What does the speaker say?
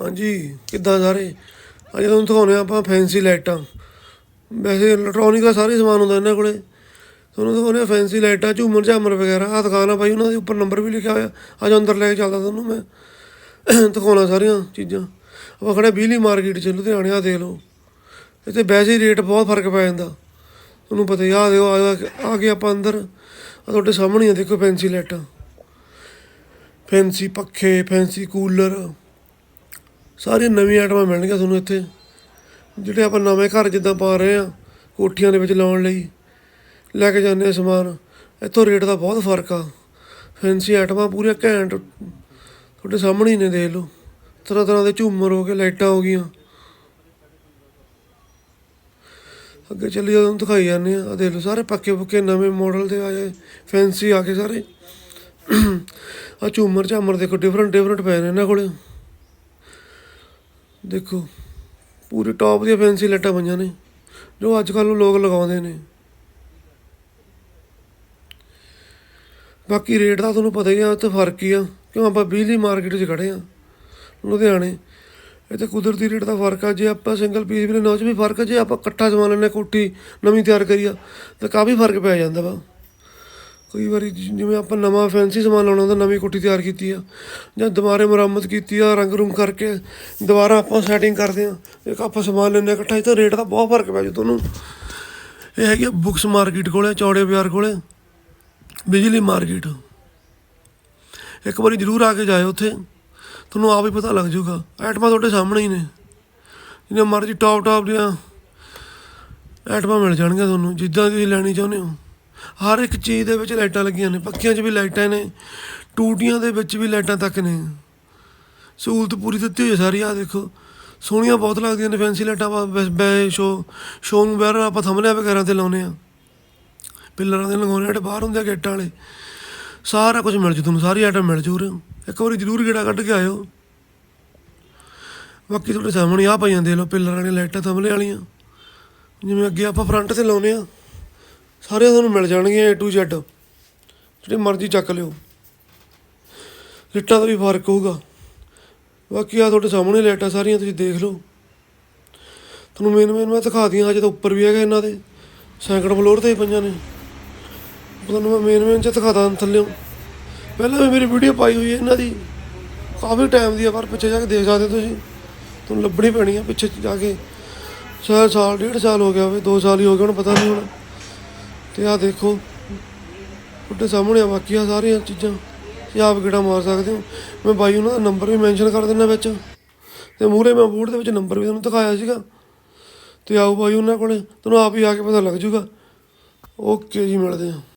ਹਾਂਜੀ, ਕਿੱਦਾਂ ਸਾਰੇ? ਅੱਜ ਤੁਹਾਨੂੰ ਦਿਖਾਉਂਦੇ ਹਾਂ ਆਪਾਂ ਫੈਂਸੀ ਲਾਈਟਾਂ। ਵੈਸੇ ਇਲੈਕਟ੍ਰੋਨਿਕ ਦਾ ਸਾਰੇ ਸਮਾਨ ਹੁੰਦਾ ਇਹਨਾਂ ਕੋਲੇ। ਤੁਹਾਨੂੰ ਦਿਖਾਉਂਦੇ ਹਾਂ ਫੈਂਸੀ ਲਾਈਟਾਂ, ਝੂਮਰ, ਝਾਮਰ ਵਗੈਰਾ। ਆਹ ਦੁਕਾਨ ਆ ਬਾਈ ਉਹਨਾਂ ਦੇ ਉੱਪਰ ਨੰਬਰ ਵੀ ਲਿਖਿਆ ਹੋਇਆ। ਅੱਜ ਅੰਦਰ ਲੈ ਕੇ ਚੱਲਦਾ ਤੁਹਾਨੂੰ ਮੈਂ। ਦਿਖਾਉਣਾ ਸਾਰੀਆਂ ਚੀਜ਼ਾਂ। ਆਪਾਂ ਖੜੇ ਬਿਜਲੀ ਮਾਰਕੀਟ 'ਚ, ਲੁਧਿਆਣੇ ਆ ਦੇਖ ਲਓ। ਇੱਥੇ ਵੈਸੇ ਹੀ ਰੇਟ ਬਹੁਤ ਫ਼ਰਕ ਪੈ ਜਾਂਦਾ। ਤੁਹਾਨੂੰ ਪਤਾ ਹੀ ਆ ਦਿਓ ਆ ਆ ਕੇ ਆਪਾਂ ਅੰਦਰ। ਆ ਤੁਹਾਡੇ ਸਾਹਮਣੇ ਆ, ਦੇਖੋ ਫੈਂਸੀ ਲਾਈਟਾਂ। ਫੈਂਸੀ ਪੱਖੇ ਫੈਂਸੀ ਕੂਲਰ ਸਾਰੀਆਂ ਨਵੀਆਂ ਆਈਟਮਾਂ ਮਿਲਣਗੀਆਂ ਤੁਹਾਨੂੰ ਇੱਥੇ। ਜਿਹੜੇ ਆਪਾਂ ਨਵੇਂ ਘਰ ਜਿੱਦਾਂ ਪਾ ਰਹੇ ਆ ਕੋਠੀਆਂ ਦੇ ਵਿੱਚ ਲਾਉਣ ਲਈ, ਲੈ ਕੇ ਜਾਂਦੇ ਆ ਸਮਾਨ, ਇੱਥੋਂ ਰੇਟ ਦਾ ਬਹੁਤ ਫ਼ਰਕ ਆ। ਫੈਂਸੀ ਆਈਟਮਾਂ ਪੂਰੀਆਂ ਘੈਂਟ, ਤੁਹਾਡੇ ਸਾਹਮਣੇ ਹੀ ਨੇ, ਦੇਖ ਲਓ। ਤਰ੍ਹਾਂ ਤਰ੍ਹਾਂ ਦੇ ਝੂਮਰ ਹੋ ਗਏ, ਲਾਈਟਾਂ ਹੋ ਗਈਆਂ। ਅੱਗੇ ਚੱਲੀ ਤੁਹਾਨੂੰ ਦਿਖਾਈ ਜਾਂਦੇ ਆ ਆਹ ਦੇਖ ਲਓ, ਸਾਰੇ ਪੱਕੇ ਪੁੱਕੇ ਨਵੇਂ ਮਾਡਲ ਦੇ ਆ ਜਾਏ ਫੈਂਸੀ ਆ ਕੇ ਸਾਰੇ। ਆ ਝੂਮਰ ਝਾਮਰ ਦੇਖੋ ਡਿਫਰੈਂਟ ਡਿਫਰੈਂਟ ਪਏ ਨੇ ਇਹਨਾਂ ਕੋਲੇ। ਦੇਖੋ, ਪੂਰੀ ਟੌਪ ਦੀਆਂ ਫੈਂਸੀ ਲਾਈਟਾਂ ਪਈਆਂ ਨੇ, ਜੋ ਅੱਜ ਕੱਲ੍ਹ ਲੋਕ ਲਗਾਉਂਦੇ ਨੇ। ਬਾਕੀ ਰੇਟ ਦਾ ਤੁਹਾਨੂੰ ਪਤਾ ਹੀ ਆ, ਉੱਥੇ ਫ਼ਰਕ ਹੀ ਆ, ਕਿਉਂ ਆਪਾਂ ਬਿਜਲੀ ਮਾਰਕੀਟ 'ਚ ਖੜੇ ਆ, ਲੁਧਿਆਣੇ। ਇੱਥੇ ਕੁਦਰਤੀ ਰੇਟ ਦਾ ਫ਼ਰਕ ਆ, ਜੇ ਆਪਾਂ ਸਿੰਗਲ ਪੀਸ ਵੀ ਲੈਣਾ ਉਹ 'ਚ ਵੀ ਫ਼ਰਕ ਆ, ਜੇ ਆਪਾਂ ਇਕੱਠਾ ਸਮਾਨ ਲੈਣਾ ਕੋਠੀ ਨਵੀਂ ਤਿਆਰ ਕਰੀ ਆ ਤਾਂ ਕਾਫੀ ਫ਼ਰਕ ਪੈ ਜਾਂਦਾ ਵਾ। ਕਈ ਵਾਰੀ ਜਿ- ਜਿਵੇਂ ਆਪਾਂ ਨਵਾਂ ਫੈਂਸੀ ਸਮਾਨ ਲਾਉਣਾ ਹੁੰਦਾ, ਨਵੀਂ ਕੋਠੀ ਤਿਆਰ ਕੀਤੀ ਆ, ਜਾਂ ਦੁਬਾਰੇ ਮੁਰੰਮਤ ਕੀਤੀ ਆ, ਰੰਗ ਰੂੰਗ ਕਰਕੇ ਦੁਬਾਰਾ ਆਪਾਂ ਸੈਟਿੰਗ ਕਰਦੇ ਆ, ਇੱਕ ਆਪਾਂ ਸਮਾਨ ਲੈਂਦੇ ਹਾਂ ਇਕੱਠਾ, ਇਹ ਰੇਟ ਦਾ ਬਹੁਤ ਫ਼ਰਕ ਪੈ ਜੂ ਤੁਹਾਨੂੰ। ਇਹ ਹੈਗੀ ਆ ਬੁੱਕਸ ਮਾਰਕੀਟ ਕੋਲੇ, ਚੌੜੇ ਬਾਜ਼ਾਰ ਕੋਲੇ, ਬਿਜਲੀ ਮਾਰਕੀਟ ਇੱਕ ਵਾਰੀ ਜ਼ਰੂਰ ਆ ਕੇ ਜਾਇਓ ਉੱਥੇ, ਤੁਹਾਨੂੰ ਆਪ ਹੀ ਪਤਾ ਲੱਗ ਜਾਊਗਾ, ਐਟਮਾਂ ਤੁਹਾਡੇ ਸਾਹਮਣੇ ਹੀ ਨੇ। ਜਿੰਨੇ ਮਰਜ਼ੀ ਟੌਪ ਟੌਪ ਦੀਆਂ ਐਟਮਾਂ ਮਿਲ ਜਾਣਗੀਆਂ ਤੁਹਾਨੂੰ, ਜਿੱਦਾਂ ਤੁਸੀਂ ਲੈਣੀ ਚਾਹੁੰਦੇ ਹੋ। ਹਰ ਇੱਕ ਚੀਜ਼ ਦੇ ਵਿੱਚ ਲਾਈਟਾਂ ਲੱਗੀਆਂ ਨੇ, ਪੱਖੀਆਂ 'ਚ ਵੀ ਲਾਈਟਾਂ ਨੇ, ਟੂਟੀਆਂ ਦੇ ਵਿੱਚ ਵੀ ਲਾਈਟਾਂ ਤੱਕ ਨੇ। ਸਹੂਲਤ ਪੂਰੀ ਦਿੱਤੀ ਹੋਈ ਹੈ ਸਾਰੀ ਆ ਦੇਖੋ। ਸੋਹਣੀਆਂ ਬਹੁਤ ਲੱਗਦੀਆਂ ਨੇ ਫੈਂਸੀ ਲਾਈਟਾਂ ਬੈ- ਸ਼ੋ ਸ਼ੋ ਨੂੰ ਬਾਹਰ ਆਪਾਂ ਥੰਮਲੇ ਵਗੈਰਾ ਤੇ ਲਾਉਨੇ ਆ ਪਿੱਲਰਾਂ ਦੇ ਲਗਾਉਣੇ ਜਿਹੜੇ ਬਾਹਰ ਹੁੰਦੇ ਆ ਗੇਟਾਂ ਵਾਲੇ, ਸਾਰਾ ਕੁਝ ਮਿਲ ਜੂ ਤੁਹਾਨੂੰ, ਸਾਰੀ ਆਈਟਮ ਮਿਲ ਜੂ ਉਰੇ। ਇੱਕ ਵਾਰੀ ਜ਼ਰੂਰ ਗੇੜਾ ਕੱਢ ਕੇ ਆਇਓ। ਬਾਕੀ ਤੁਹਾਡੇ ਸਾਹਮਣੇ ਆ ਪਈਆਂ, ਦੇਖ ਲਓ, ਪਿੱਲਰਾਂ ਵਾਲੀਆਂ ਲਾਈਟਾਂ ਥੰਮਲੇ ਵਾਲੀਆਂ। ਜਿਵੇਂ ਅੱਗੇ ਆਪਾਂ ਫਰੰਟ ਤੇ ਲਾਉਨੇ ਆ ਸਾਰੇ ਤੁਹਾਨੂੰ ਮਿਲ ਜਾਣਗੀਆਂ A to Z ਜਿਹੜੇ ਮਰਜ਼ੀ ਚੱਕ ਲਿਓ। ਰੇਟਾਂ ਦਾ ਵੀ ਫ਼ਰਕ ਹੋਊਗਾ। ਬਾਕੀ ਆ ਤੁਹਾਡੇ ਸਾਹਮਣੇ ਲਾਈਟਾਂ ਸਾਰੀਆਂ ਤੁਸੀਂ ਦੇਖ ਲਓ। ਤੁਹਾਨੂੰ ਮੇਨ ਮੇਨ ਮੈਂ ਦਿਖਾ ਦੀਆਂ ਹਜੇ ਤਾਂ ਉੱਪਰ ਵੀ ਹੈਗਾ ਇਹਨਾਂ ਦੇ। ਸੈਂਕੜ ਫਲੋਰ ਤੇ ਹੀ ਪਈਆਂ ਨੇ। ਤੁਹਾਨੂੰ ਮੈਂ ਮੇਨ ਮੇਨ ਚ ਦਿਖਾਦਾ ਥੱਲੇ। ਪਹਿਲਾਂ ਵੀ ਮੇਰੀ ਵੀਡੀਓ ਪਾਈ ਹੋਈ ਹੈ ਇਹਨਾਂ ਦੀ। ਕਾਫੀ ਟਾਈਮ ਦੀ ਆ, ਪਰ ਪਿੱਛੇ ਜਾ ਕੇ ਦੇਖ ਸਕਦੇ ਹੋ ਤੁਸੀਂ। ਤੁਹਾਨੂੰ ਲੱਭਣੀ ਪੈਣੀ ਆ ਪਿੱਛੇ ਜਾ ਕੇ। ਸ਼ਾਇਦ ਸਾਲ, ਡੇਢ ਸਾਲ ਹੋ ਗਿਆ ਹੋਵੇ 2 ਸਾਲ ਹੀ ਹੋ ਗਏ, ਹੁਣ ਪਤਾ ਨਹੀਂ ਹੁਣ। ਤੇ ਆਹ ਦੇਖੋ, ਤੁਹਾਡੇ ਸਾਹਮਣੇ ਆ ਬਾਕੀ ਆ ਸਾਰੀਆਂ ਚੀਜ਼ਾਂ। ਤੁਸੀਂ ਆਪ ਕਿਹੜਾ ਮਾਰ ਸਕਦੇ ਹੋ। ਮੈਂ ਬਾਈ ਉਹਨਾਂ ਦਾ ਨੰਬਰ ਵੀ ਮੈਂਸ਼ਨ ਕਰ ਦਿੰਦਾ ਵਿੱਚ। ਤੇ ਮੂਹਰੇ ਮੈਂ ਬੋਰਡ ਦੇ ਵਿੱਚ ਨੰਬਰ ਵੀ ਤੁਹਾਨੂੰ ਦਿਖਾਇਆ ਸੀਗਾ। ਤੇ ਆਓ ਬਾਈ ਉਹਨਾਂ ਕੋਲੇ। ਤੁਹਾਨੂੰ ਆਪ ਹੀ ਆ ਕੇ ਪਤਾ ਲੱਗ ਜੂਗਾ ਓਕੇ ਜੀ, ਮਿਲਦੇ ਹਾਂ।